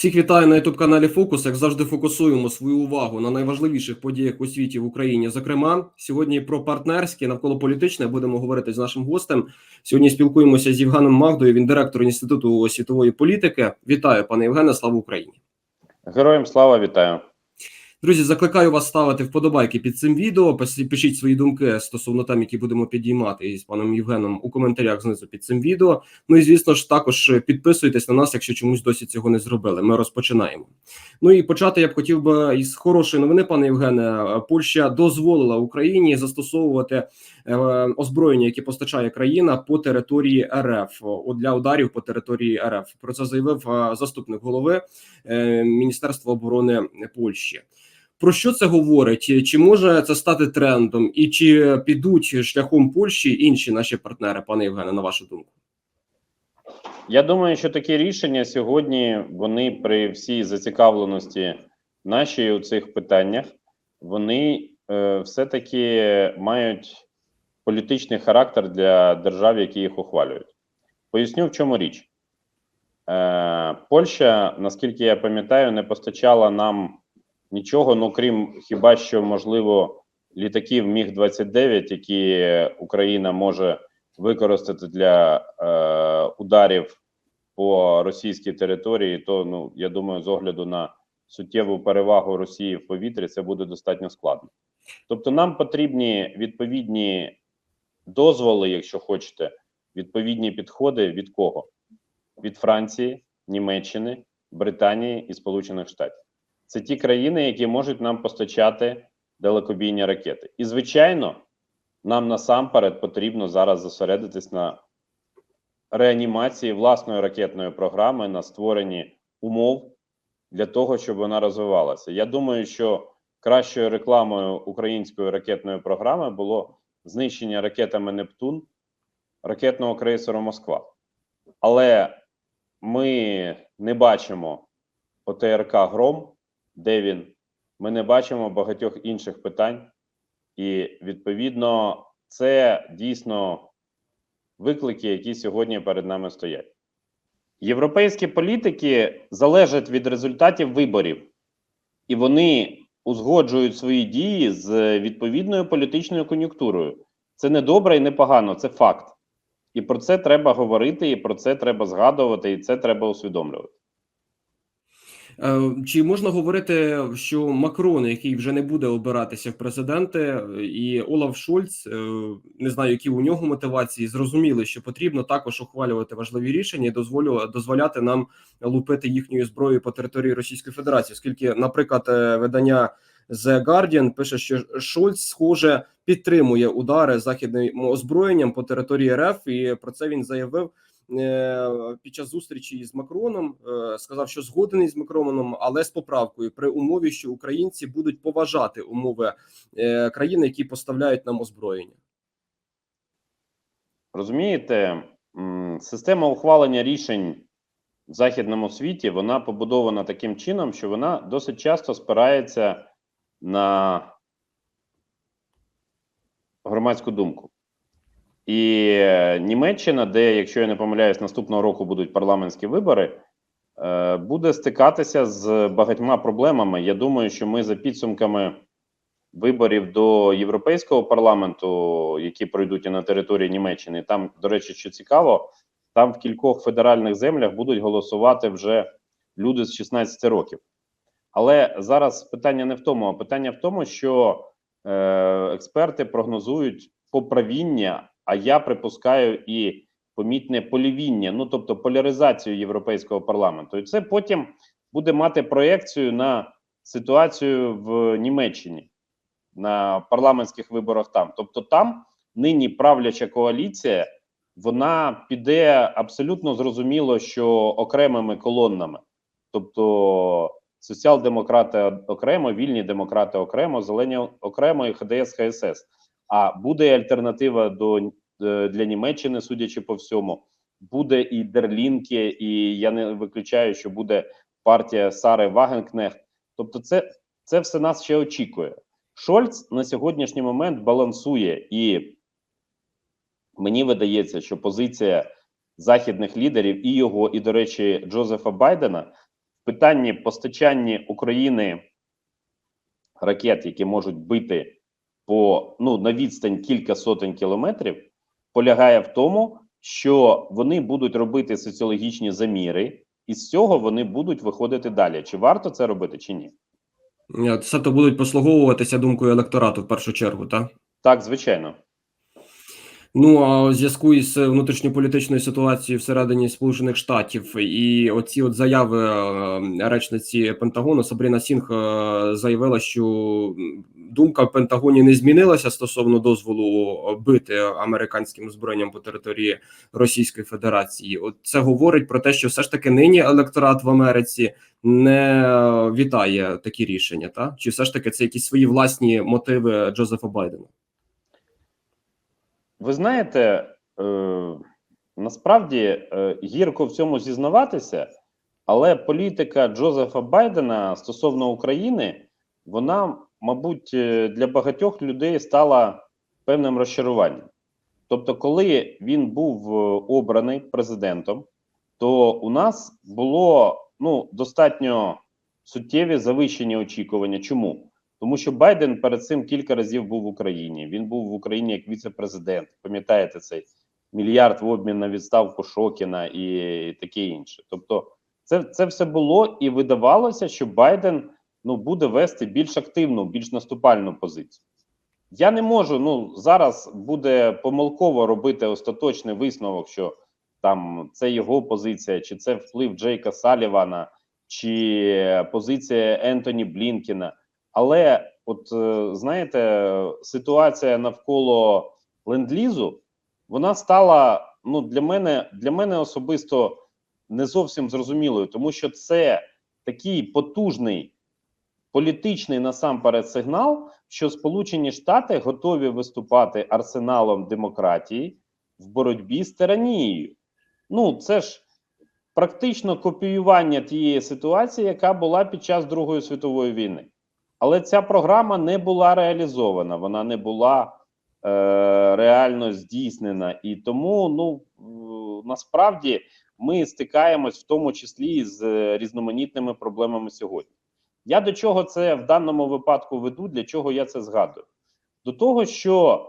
Всіх вітаю на youtube каналі Фокус. Як завжди, фокусуємо свою увагу на найважливіших подіях у світі в Україні. Зокрема, сьогодні про партнерське навколо політичне будемо говорити з нашим гостем. Сьогодні спілкуємося з Євгеном Магдою. Він директор інституту світової політики. Вітаю, пане Євгене. Слава Україні! Героям слава вітаю. Друзі, закликаю вас ставити вподобайки під цим відео. Пишіть свої думки стосовно тем, які будемо підіймати із паном Євгеном у коментарях знизу під цим відео. Ну і звісно ж, також підписуйтесь на нас, якщо чомусь досі цього не зробили. Ми розпочинаємо. Ну і почати я б хотів би із хорошої новини, пане Євгене. Польща дозволила Україні застосовувати е, озброєння, які постачає країна по території РФ для ударів по території РФ. Про це заявив е, заступник голови е, Міністерства оборони Польщі. Про що це говорить? Чи може це стати трендом, і чи підуть шляхом Польщі інші наші партнери, пане Євгене, на вашу думку? Я думаю, що такі рішення сьогодні вони при всій зацікавленості нашій у цих питаннях, вони е, все-таки мають політичний характер для держав, які їх ухвалюють. Поясню, в чому річ. Е, Польща, наскільки я пам'ятаю, не постачала нам нічого, ну крім хіба що, можливо, літаків Міг-29, які Україна може використати для е, ударів по російській території, то ну я думаю, з огляду на суттєву перевагу Росії в повітрі, це буде достатньо складно. Тобто, нам потрібні відповідні дозволи, якщо хочете, відповідні підходи від кого? Від Франції, Німеччини, Британії і Сполучених Штатів. Це ті країни, які можуть нам постачати далекобійні ракети. І, звичайно, нам насамперед потрібно зараз зосередитись на реанімації власної ракетної програми, на створенні умов для того, щоб вона розвивалася. Я думаю, що кращою рекламою української ракетної програми було знищення ракетами Нептун ракетного крейсеру Москва. Але ми не бачимо ОТРК Гром, де він. Ми не бачимо багатьох інших питань. І відповідно, це дійсно виклики, які сьогодні перед нами стоять. Європейські політики залежать від результатів виборів, і вони узгоджують свої дії з відповідною політичною кон'юнктурою. Це не добре і не погано, це факт. І про це треба говорити, і про це треба згадувати, і це треба усвідомлювати. Е, Чи можна говорити, що Макрон, який вже не буде обиратися в президенти, і Олаф Шольц, е, не знаю, які у нього мотивації, зрозуміли, що потрібно також ухвалювати важливі рішення і дозволяти нам лупити їхньою зброєю по території Російської Федерації, оскільки, наприклад, е, видання The Guardian пише, що Шольц, схоже, підтримує удари західним озброєнням по території РФ, і про це він заявив під час зустрічі з Макроном. Е, Сказав, що згоден із Макроном, але з поправкою при умові, що українці будуть поважати умови е, країн, які поставляють нам озброєння. Розумієте, система ухвалення рішень в західному світі вона побудована таким чином, що вона досить часто спирається на громадську думку. І е, Німеччина, де, якщо я не помиляюсь, наступного року будуть парламентські вибори, е, буде стикатися з багатьма проблемами. Я думаю, що ми за підсумками виборів до Європейського парламенту, які пройдуть і на території Німеччини, там, до речі, що цікаво, там в кількох федеральних землях будуть голосувати вже люди з 16 років. Але зараз питання не в тому, а питання в тому, що е, експерти прогнозують поправіння, а я припускаю і помітне полівіння, ну тобто поляризацію європейського парламенту. І це потім буде мати проекцію на ситуацію в Німеччині на парламентських виборах там. Тобто, там нині правляча коаліція вона піде абсолютно зрозуміло, що окремими колоннами, тобто соціал-демократи окремо, вільні демократи окремо, зелені окремо і ХДС ХСС. А буде альтернатива до для Німеччини, судячи по всьому, буде і Дерлінки, і я не виключаю, що буде партія Сари Вагенкнехт. Тобто, це, це все нас ще очікує. Шольц на сьогоднішній момент балансує, і мені видається, що позиція західних лідерів і його, і, до речі, Джозефа Байдена в питанні постачання України ракет, які можуть бити по ну на відстань кілька сотень кілометрів, полягає в тому, що вони будуть робити соціологічні заміри, і з цього вони будуть виходити далі. Чи варто це робити, чи ні? Це то будуть послуговуватися думкою електорату в першу чергу, так? Так, звичайно. Ну а у зв'язку із внутрішньополітичною ситуацією всередині Сполучених Штатів і оці от заяви е, речниці Пентагону Сабріна Сінг е, заявила, що думка в Пентагоні не змінилася стосовно дозволу бити американським озброєнням по території Російської Федерації. От це говорить про те, що все ж таки нині електорат в Америці не е, вітає такі рішення, та чи все ж таки це якісь свої власні мотиви Джозефа Байдена? Ви знаєте, е, насправді е, гірко в цьому зізнаватися, але політика Джозефа Байдена стосовно України, вона, мабуть, е, для багатьох людей стала певним розчаруванням. Тобто, коли він був е, обраний президентом, то у нас було ну, достатньо суттєві завищені очікування. Чому? Тому що Байден перед цим кілька разів був в Україні. Він був в Україні як віце-президент. Пам'ятаєте цей мільярд в обмін на відставку Шокіна і таке інше. Тобто, це, це все було і видавалося, що Байден ну буде вести більш активну, більш наступальну позицію. Я не можу. Ну зараз буде помилково робити остаточний висновок, що там це його позиція, чи це вплив Джейка Салівана, чи позиція Ентоні Блінкіна. Але, от е, знаєте, ситуація навколо ленд-лізу, вона стала ну для мене для мене особисто не зовсім зрозумілою, тому що це такий потужний політичний насамперед сигнал, що Сполучені Штати готові виступати арсеналом демократії в боротьбі з тиранією. Ну, це ж практично копіювання тієї ситуації, яка була під час Другої світової війни. Але ця програма не була реалізована, вона не була е, реально здійснена. І тому, ну насправді, ми стикаємось в тому числі з різноманітними проблемами сьогодні. Я до чого це в даному випадку веду, для чого я це згадую? До того, що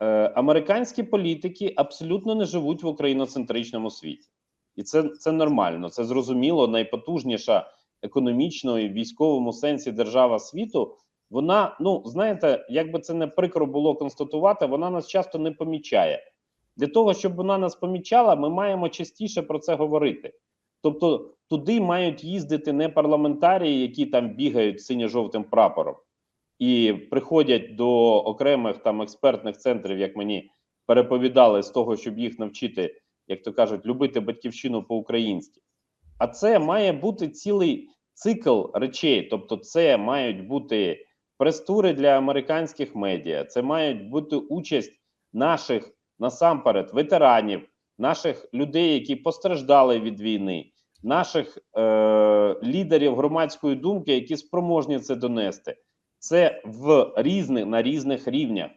е, американські політики абсолютно не живуть в україноцентричному світі, і це, це нормально, це зрозуміло. Найпотужніша економічно і військовому сенсі держава світу. Вона, ну знаєте, як би це не прикро було констатувати, вона нас часто не помічає. Для того, щоб вона нас помічала, ми маємо частіше про це говорити. Тобто туди мають їздити не парламентарії, які там бігають синьо-жовтим прапором, і приходять до окремих там експертних центрів, як мені переповідали, з того, щоб їх навчити, як то кажуть, любити батьківщину по-українськи. А це має бути цілий цикл речей. Тобто, це мають бути прес-тури для американських медіа, це мають бути участь наших насамперед ветеранів, наших людей, які постраждали від війни, наших е- лідерів громадської думки, які спроможні це донести. Це в різних на різних рівнях.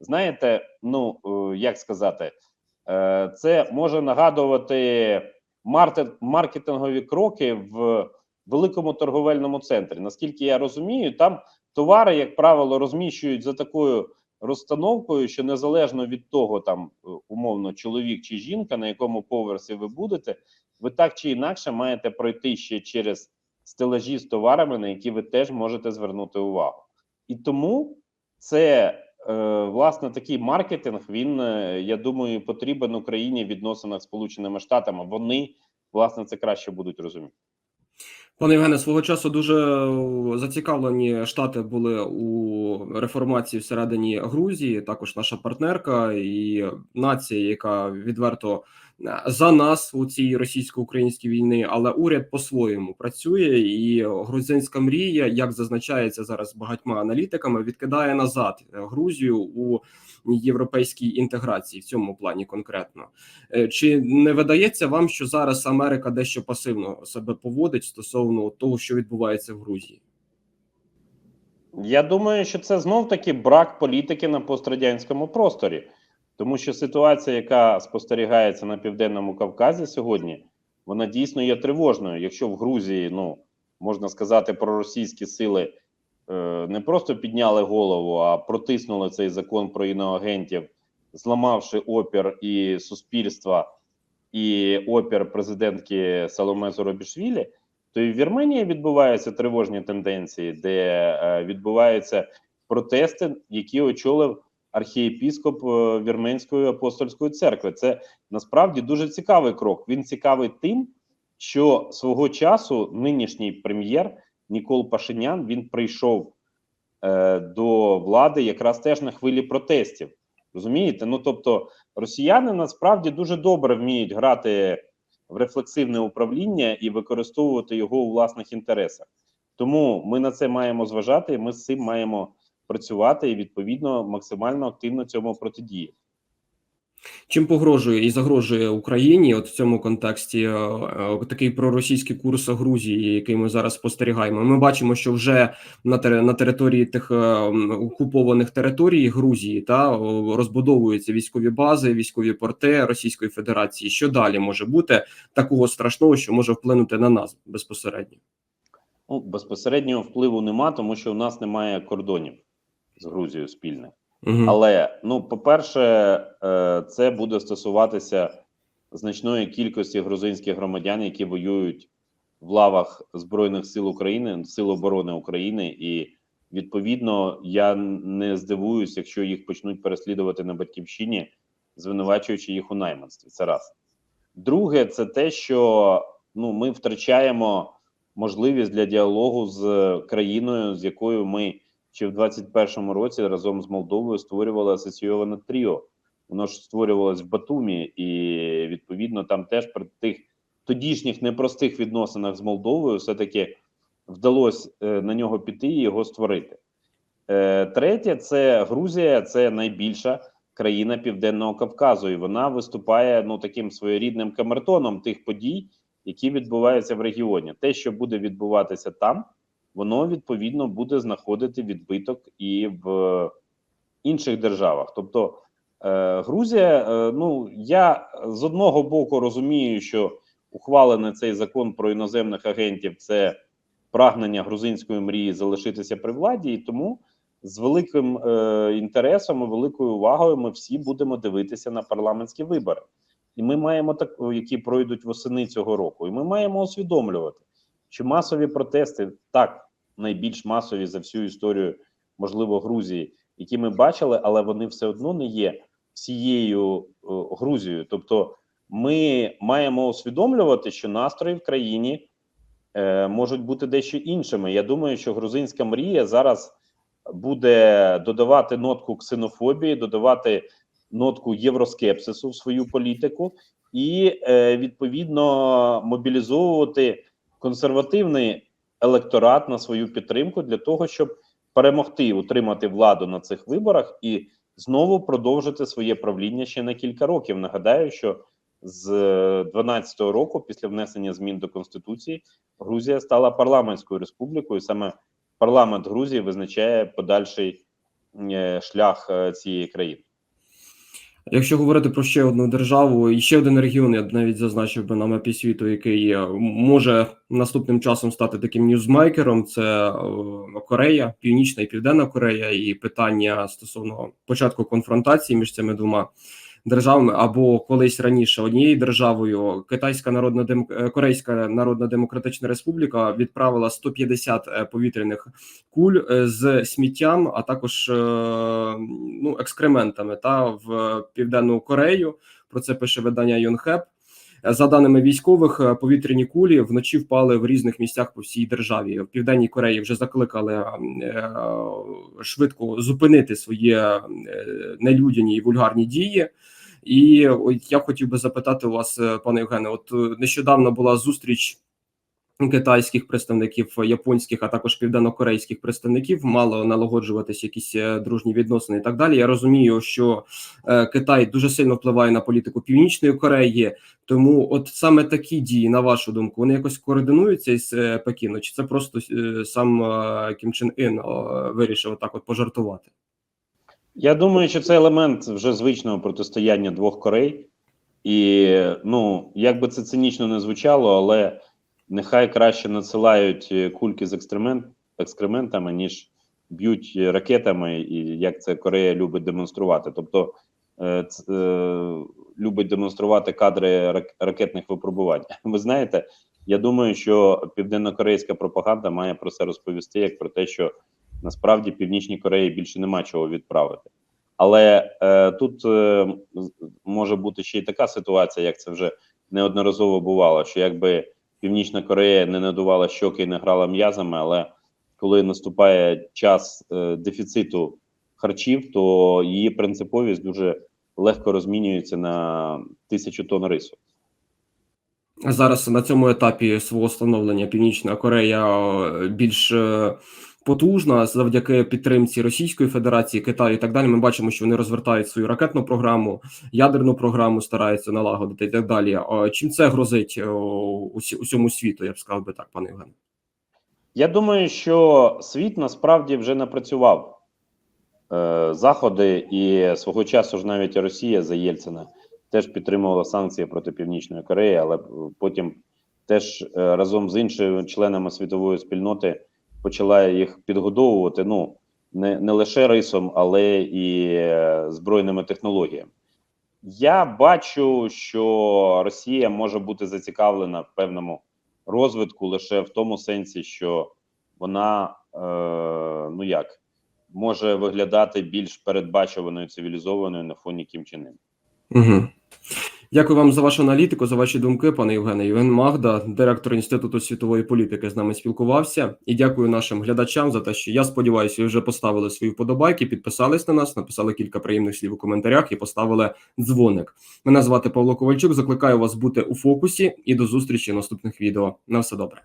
Знаєте, ну е, як сказати, е- це може нагадувати маркет, маркетингові кроки в великому торговельному центрі. Наскільки я розумію, там товари, як правило, розміщують за такою розстановкою, що незалежно від того, там умовно чоловік чи жінка, на якому поверсі ви будете, ви так чи інакше маєте пройти ще через стелажі з товарами, на які ви теж можете звернути увагу. І тому це е, власне такий маркетинг. Він е, я думаю, потрібен Україні в відносинах з Сполученими Штатами. Вони власне це краще будуть розуміти. Пане Євгене, свого часу дуже зацікавлені штати були у реформації всередині Грузії. Також наша партнерка і нація, яка відверто за нас у цій російсько-українській війні, але уряд по-своєму працює, і грузинська мрія, як зазначається зараз багатьма аналітиками, відкидає назад Грузію у європейській інтеграції в цьому плані конкретно. Е, Чи не видається вам, що зараз Америка дещо пасивно себе поводить стосовно того, що відбувається в Грузії? Я думаю, що це знов таки брак політики на пострадянському просторі, тому що ситуація, яка спостерігається на південному Кавказі сьогодні, вона дійсно є тривожною. Якщо в Грузії, ну можна сказати, проросійські сили е, не просто підняли голову, а протиснули цей закон про іноагентів, зламавши опір і суспільства, і опір президентки Саломе Зоробішвілі, то і в Вірменії відбуваються тривожні тенденції, де е, відбуваються протести, які очолив архієпіскоп е, Вірменської апостольської церкви. Це насправді дуже цікавий крок. Він цікавий тим, що свого часу нинішній прем'єр Нікол Пашинян він прийшов е, до влади якраз теж на хвилі протестів. Розумієте? Ну тобто, росіяни насправді дуже добре вміють грати в рефлексивне управління і використовувати його у власних інтересах. Тому ми на це маємо зважати, і ми з цим маємо працювати і відповідно максимально активно цьому протидіяти. Чим погрожує і загрожує Україні, от в цьому контексті е, е, такий проросійський курс Грузії, який ми зараз спостерігаємо. Ми бачимо, що вже на тери- на території тих е, окупованих територій Грузії та розбудовуються військові бази, військові порти Російської Федерації. Що далі може бути такого страшного, що може вплинути на нас безпосередньо? Ну, безпосереднього впливу нема, тому що у нас немає кордонів з Грузією спільних. Угу. Але ну, по-перше, е, це буде стосуватися значної кількості грузинських громадян, які воюють в лавах Збройних сил України, Сил оборони України, і відповідно я не здивуюсь, якщо їх почнуть переслідувати на батьківщині, звинувачуючи їх у найманстві. Це раз. Друге, це те, що ну, ми втрачаємо можливість для діалогу з країною, з якою ми ще в 21-му році разом з Молдовою створювали асоційоване тріо. Воно ж створювалось в Батумі, і відповідно там теж при тих тодішніх непростих відносинах з Молдовою все-таки вдалося е, на нього піти і його створити. Е, третє, це Грузія, це найбільша країна Південного Кавказу, і вона виступає ну таким своєрідним камертоном тих подій, які відбуваються в регіоні. Те, що буде відбуватися там, воно відповідно буде знаходити відбиток і в інших державах. Тобто е, Грузія, е, ну я з одного боку розумію, що ухвалений цей закон про іноземних агентів це прагнення грузинської мрії залишитися при владі, і тому з великим е, інтересом і великою увагою ми всі будемо дивитися на парламентські вибори. І ми маємо так, які пройдуть восени цього року. І ми маємо усвідомлювати, що масові протести так найбільш масові за всю історію, можливо, Грузії, які ми бачили, але вони все одно не є всією е, Грузією. Тобто, ми маємо усвідомлювати, що настрої в країні е, можуть бути дещо іншими. Я думаю, що грузинська мрія зараз буде додавати нотку ксенофобії, додавати нотку євроскепсису в свою політику і е, відповідно мобілізовувати консервативний електорат на свою підтримку для того, щоб перемогти, утримати владу на цих виборах і знову продовжити своє правління ще на кілька років. Нагадаю, що з 2012 року, після внесення змін до конституції, Грузія стала парламентською республікою. Саме парламент Грузії визначає подальший е, шлях е, цієї країни. Якщо говорити про ще одну державу і ще один регіон, я б навіть зазначив би на мапі світу, який може наступним часом стати таким ньюзмейкером, це е, Корея, Північна і Південна Корея, і питання стосовно початку конфронтації між цими двома державами, або колись раніше однією державою Китайська народна Дем... е, Корейська Народна Демократична Республіка відправила 150 е, повітряних куль е, з сміттям, а також ну екскрементами та в південну Корею. Про це пише видання Йонхеп. Е, За даними військових, е, повітряні кулі вночі впали в різних місцях по всій державі. В південній Кореї вже закликали е, швидко зупинити свої е, нелюдяні і вульгарні дії. І от я хотів би запитати вас, е, пане Євгене, от е, нещодавно була зустріч китайських представників, японських, а також південно-корейських представників мало налагоджуватися якісь е, дружні відносини і так далі. Я розумію, що е, Китай дуже сильно впливає на політику Північної Кореї, тому от саме такі дії, на вашу думку, вони якось координуються із е, Пекіну, чи це просто сам Кім Чен Ін вирішив так от пожартувати? Я думаю, що це елемент вже звичного протистояння двох Корей. І ну, як би це цинічно не звучало, але нехай краще надсилають е, кульки з екстремент, екскрементами, ніж б'ють ракетами, і як це Корея любить демонструвати. Тобто е, е, любить демонструвати кадри рак- ракетних випробувань. Ви знаєте, я думаю, що південно-корейська пропаганда має про це розповісти, як про те, що насправді Північній Кореї більше нема чого відправити. Але е, тут е, може бути ще й така ситуація, як це вже неодноразово бувало, що якби Північна Корея не надувала щоки і не грала м'язами, але коли наступає час е, дефіциту харчів, то її принциповість дуже легко розмінюється на тисячу тонн рису. Зараз на цьому етапі свого становлення Північна Корея е, більш е, потужна завдяки підтримці Російської Федерації, Китаю і так далі. Ми бачимо, що вони розвертають свою ракетну програму, ядерну програму стараються налагодити і так далі. Чим це грозить е, усьому світу? Я б сказав би так, пане Євгене. Я думаю, що світ насправді вже напрацював е, заходи, і свого часу ж навіть Росія за Єльцина теж підтримувала санкції проти Північної Кореї, але потім теж е, разом з іншими членами світової спільноти почала їх підгодовувати. Ну не, не лише рисом, але і е, збройними технологіями. Я бачу, що Росія може бути зацікавлена в певному розвитку лише в тому сенсі, що вона е, ну як може виглядати більш передбачуваною цивілізованою на фоні Кім Чен. Угу. Дякую вам за вашу аналітику, за ваші думки, пане Євгене. Євген Магда, директор Інституту світової політики, з нами спілкувався. І дякую нашим глядачам за те, що я сподіваюся, вже поставили свої вподобайки, підписались на нас, написали кілька приємних слів у коментарях і поставили дзвоник. Мене звати Павло Ковальчук. Закликаю вас бути у фокусі і до зустрічі в наступних відео. На все добре.